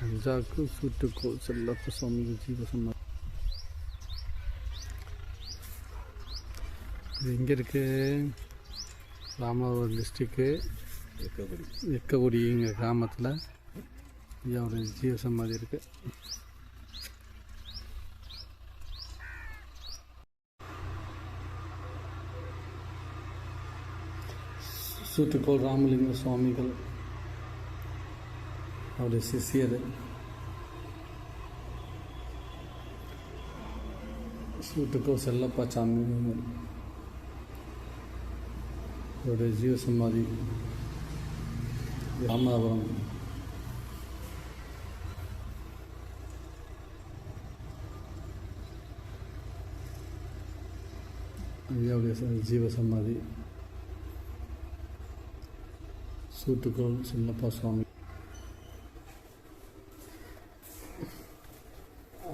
ரஜாக்கு சூட்டுக்கோள் செல்லப்ப சுவாமி ஜீவசம்மா இது எங்கே இருக்குது ராமநாதபுரம் டிஸ்ட்ரிக்கு எக்கபடி எக்ககுடிங்கிற கிராமத்தில். ஐயாவோட ஜீவசமாதி இருக்குது சூட்டுக்கோள் ராமலிங்க சுவாமிகள். அவருடைய சிஷியர் சூட்டுக்கோ செல்லப்பா சாமி அவருடைய ஜீவ சமாதி ராமநாதபுரம் ஐயாவுடைய ஜீவ சமாதி சூட்டுக்கோள் சின்னப்பா சுவாமி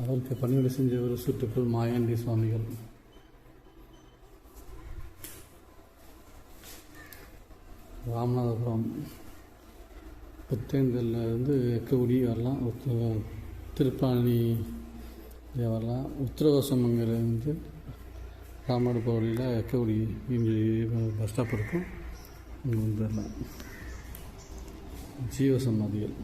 அவருக்கு பணிவிடை செஞ்சவர் சுற்றுக்குள் மாயாண்டி சுவாமிகள். ராமநாதபுரம் புத்தேந்தல்ல இருந்து எக்ககுடி வரலாம். திருப்பாணி வரலாம். உத்தரவாசமங்கிலிருந்து ராமநாடு பகுதியில் வழியில் எக்ககுடி இங்கே பஸ் ஸ்டாப் இருக்கும். அங்கே வந்துடலாம் ஜீவசமாதிகள்.